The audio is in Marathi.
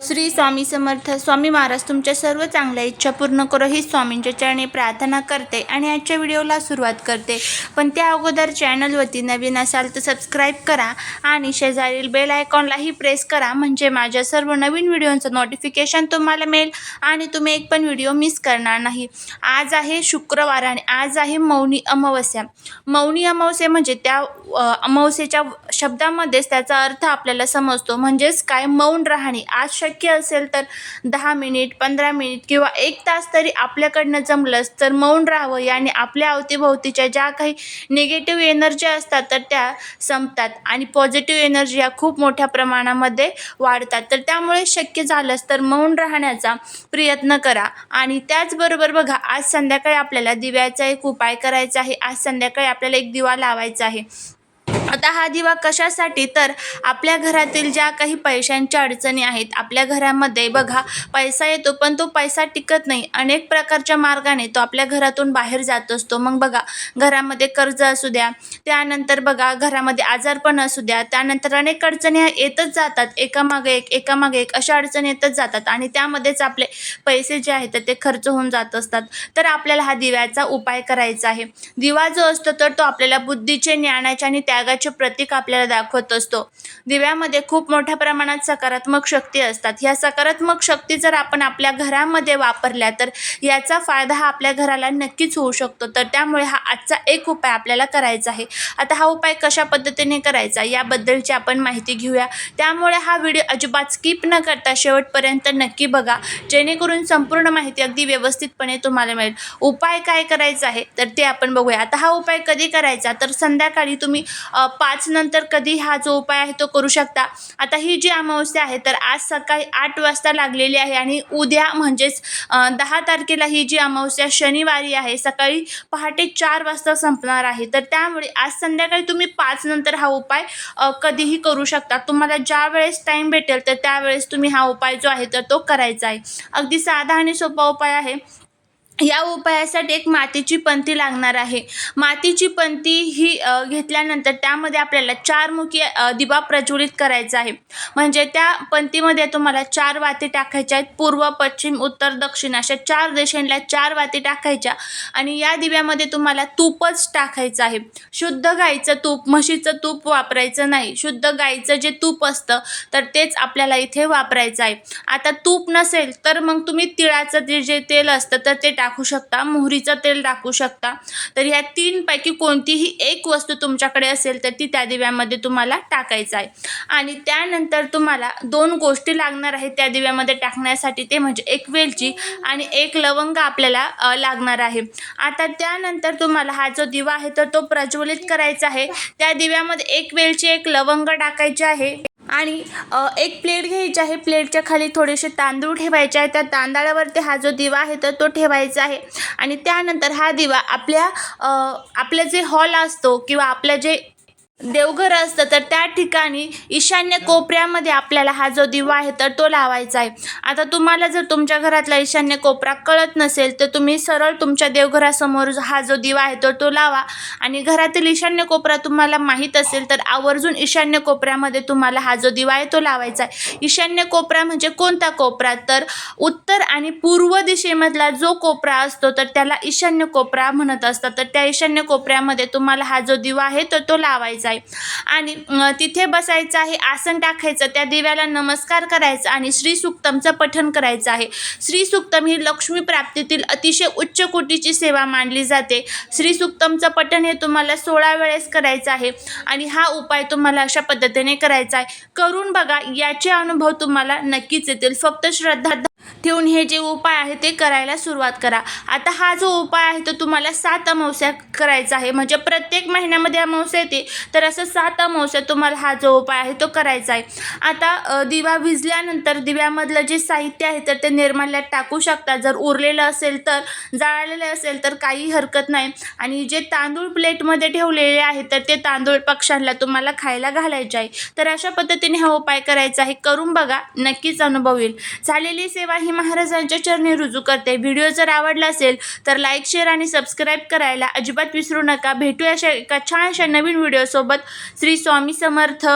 श्री स्वामी समर्थ स्वामी महाराज तुमच्या सर्व चांगल्या इच्छा पूर्ण करो. ही स्वामींच्या चरणी प्रार्थना करते आणि आजच्या व्हिडिओला सुरुवात करते. पण त्या अगोदर चॅनलवरती नवीन असाल तर सबस्क्राईब करा आणि शेजारील बेल आयकॉनलाही प्रेस करा. म्हणजे माझ्या सर्व नवीन व्हिडिओचं नोटिफिकेशन तुम्हाला मिळेल आणि तुम्ही एक पण व्हिडिओ मिस करणार नाही. आज आहे शुक्रवार आणि आज आहे मौनी अमावस्या. मौनी अमावस्या म्हणजे त्या अमावस्येच्या शब्दामध्येच त्याचा अर्थ आपल्याला समजतो. म्हणजेच काय? मौन राहणे. आज शक्य असेल तर दहा मिनिट पंधरा मिनिट किंवा एक तास तरी आपल्याकडनं जमलंच तर मौन राहावं. याने आपल्या अवतीभोवतीच्या ज्या काही निगेटिव्ह एनर्जी असतात तर त्या संपतात आणि पॉझिटिव्ह एनर्जी या खूप मोठ्या प्रमाणामध्ये वाढतात. तर त्यामुळे शक्य झालंच तर मौन राहण्याचा प्रयत्न करा. आणि त्याचबरोबर बघा आज संध्याकाळी आपल्याला दिव्याचा एक उपाय करायचा आहे. आज संध्याकाळी आपल्याला एक दिवा लावायचा आहे. आता हा दिवा कशासाठी? तर आपल्या घरातील ज्या काही पैशांच्या अडचणी आहेत आपल्या घरामध्ये बघा पैसा येतो पण तो पैसा टिकत नाही. अनेक प्रकारच्या मार्गाने तो आपल्या घरातून बाहेर जात असतो. मग बघा घरामध्ये कर्ज असू द्या त्यानंतर बघा घरामध्ये आजारपण असू द्या त्यानंतर अनेक अडचणी येतच जातात. एकामागे एक एकामागे एक अशा अडचणी येतच जातात आणि त्यामध्येच आपले पैसे जे आहेत तर ते खर्च होऊन जात असतात. तर आपल्याला हा दिव्याचा उपाय करायचा आहे. दिवा जो असतो तर तो आपल्याला बुद्धीचे ज्ञानाचे आणि त्यागाचे प्रतीक आपल्याला दाखवत असतो. दिव्यामध्ये खूप मोठ्या प्रमाणात सकारात्मक शक्ती असतात. ह्या सकारात्मक शक्ती जर आपण आपल्या घरामध्ये वापरल्या तर याचा फायदा हा आपल्या घराला नक्कीच होऊ शकतो. तर त्यामुळे हा आजचा एक उपाय आपल्याला करायचा आहे. आता हा उपाय कशा पद्धतीने करायचा याबद्दलची आपण माहिती घेऊया. त्यामुळे हा व्हिडिओ अजिबात स्किप न करता शेवटपर्यंत नक्की बघा. जेणेकरून संपूर्ण माहिती अगदी व्यवस्थितपणे तुम्हाला मिळेल. उपाय काय करायचा आहे तर ते आपण बघूया. आता हा उपाय कधी करायचा तर संध्याकाळी तुम्ही पाच नंतर कधी हा जो उपाय आहे तो करू शकता. आता ही जी अमावस्या आहे तर आज सकाळी आठ वाजता लागलेली आहे आणि उद्या म्हणजेच दहा तारखेला ही जी अमावस्या शनिवारी आहे सकाळी पहाटे चार वाजता संपणार आहे. तर त्यामुळे आज संध्याकाळी तुम्ही पाच नंतर हा उपाय कधीही करू शकता. तुम्हाला ज्या वेळेस टाईम भेटेल तर त्यावेळेस तुम्ही हा उपाय जो आहे तर तो करायचा आहे. अगदी साधा आणि सोपा उपाय आहे. या उपायासाठी एक मातीची पंती लागणार आहे. मातीची पंती ही घेतल्यानंतर त्यामध्ये आपल्याला चारमुखी दिवा प्रज्वलित करायचा आहे. म्हणजे त्या पंतीमध्ये तुम्हाला चार वाती टाकायच्या आहेत. पूर्व पश्चिम उत्तर दक्षिण अशा चार दिशेला चार वाती टाकायच्या आणि या दिव्यामध्ये तुम्हाला तूपच टाकायचं आहे. शुद्ध गाईचं तूप म्हशीचं तूप वापरायचं नाही. शुद्ध गाईचं जे तूप असतं तर तेच आपल्याला इथे वापरायचं आहे. आता तूप नसेल तर मग तुम्ही तिळाचं जे जे तेल असतं तर ते टाक टाकू शकता मोहरीचं तेल टाकू शकता. तर ह्या तीनपैकी कोणतीही एक वस्तू तुमच्याकडे असेल तर ती त्या दिव्यामध्ये तुम्हाला टाकायचं आहे. आणि त्यानंतर तुम्हाला दोन गोष्टी लागणार आहेत त्या दिव्यामध्ये टाकण्यासाठी. ते म्हणजे एक वेलची आणि एक लवंग आपल्याला लागणार आहे. आता त्यानंतर तुम्हाला हा जो दिवा आहे तर तो प्रज्वलित करायचा आहे. त्या दिव्यामध्ये एक वेलची एक लवंग टाकायची आहे. आणि एक प्लेट घ्यायची आहे. प्लेटच्या खाली थोडेसे तांदूळ ठेवायचे आहे त्या तांदळावरती हा जो दिवा आहे तर तो ठेवायचा आहे. आणि त्यानंतर हा दिवा आपल्या आपलं जे हॉल असतो किंवा आपलं जे देवघर असतं तर त्या ठिकाणी ईशान्य कोपऱ्यामध्ये आपल्याला हा जो दिवा आहे तर तो लावायचा आहे. आता तुम्हाला जर तुमच्या घरातला ईशान्य कोपरा कळत नसेल तर तुम्ही सरळ तुमच्या देवघरासमोर हा जो दिवा आहे तर तो लावा. आणि घरातील ईशान्य कोपरा तुम्हाला माहीत असेल तर आवर्जून ईशान्य कोपऱ्यामध्ये तुम्हाला हा जो दिवा आहे तो लावायचा आहे. ईशान्य कोपरा म्हणजे कोणता कोपरा? तर उत्तर आणि पूर्व दिशेमधला जो कोपरा असतो तर त्याला ईशान्य कोपरा म्हणत असतात. तर त्या ईशान्य कोपऱ्यामध्ये तुम्हाला हा जो दिवा आहे तर तो लावायचा आहे आणि तिथे बसायचं आहे आसन टाकायचं त्या दिव्याला नमस्कार करायचा आणि श्री सुक्तमचं पठण करायचं आहे. श्री सुक्तम ही लक्ष्मी प्राप्तीतील अतिशय उच्च कोटीची सेवा मानली जाते. श्री सुक्तमचं पठण हे तुम्हाला सोळा वेळेस करायचं आहे आणि हा उपाय तुम्हाला अशा पद्धतीने करायचा आहे. करून बघा याचे अनुभव तुम्हाला नक्कीच येतील. फक्त श्रद्धा ठेवून हे जे उपाय आहे ते करायला सुरुवात करा. आता हा जो उपाय आहे तो तुम्हाला सात अमावस्या करायचा आहे. म्हणजे प्रत्येक महिन्यामध्ये अमावस्या येते. तर असं सात अमावस्या तुम्हाला हा जो उपाय आहे तो करायचा आहे. आता दिवा विजल्यानंतर दिव्यामधलं जे साहित्य आहे तर ते निर्माल्यात टाकू शकता. जर उरलेलं असेल तर जाळलेलं असेल तर काही हरकत नाही. आणि जे तांदूळ प्लेटमध्ये ठेवलेले आहे तर ते तांदूळ पक्ष्यांना तुम्हाला खायला घालायचे आहे. तर अशा पद्धतीने हा उपाय करायचा आहे. करून बघा नक्कीच अनुभव येईल. झालेली सेवा ही महाराजांच्या चरणी रुजू करते. व्हिडिओ जर आवडला असेल तर लाईक शेअर आणि सबस्क्राईब करायला अजिबात विसरू नका. भेटूया अशा एका छानशा नवीन व्हिडिओसोबत श्री स्वामी समर्थ.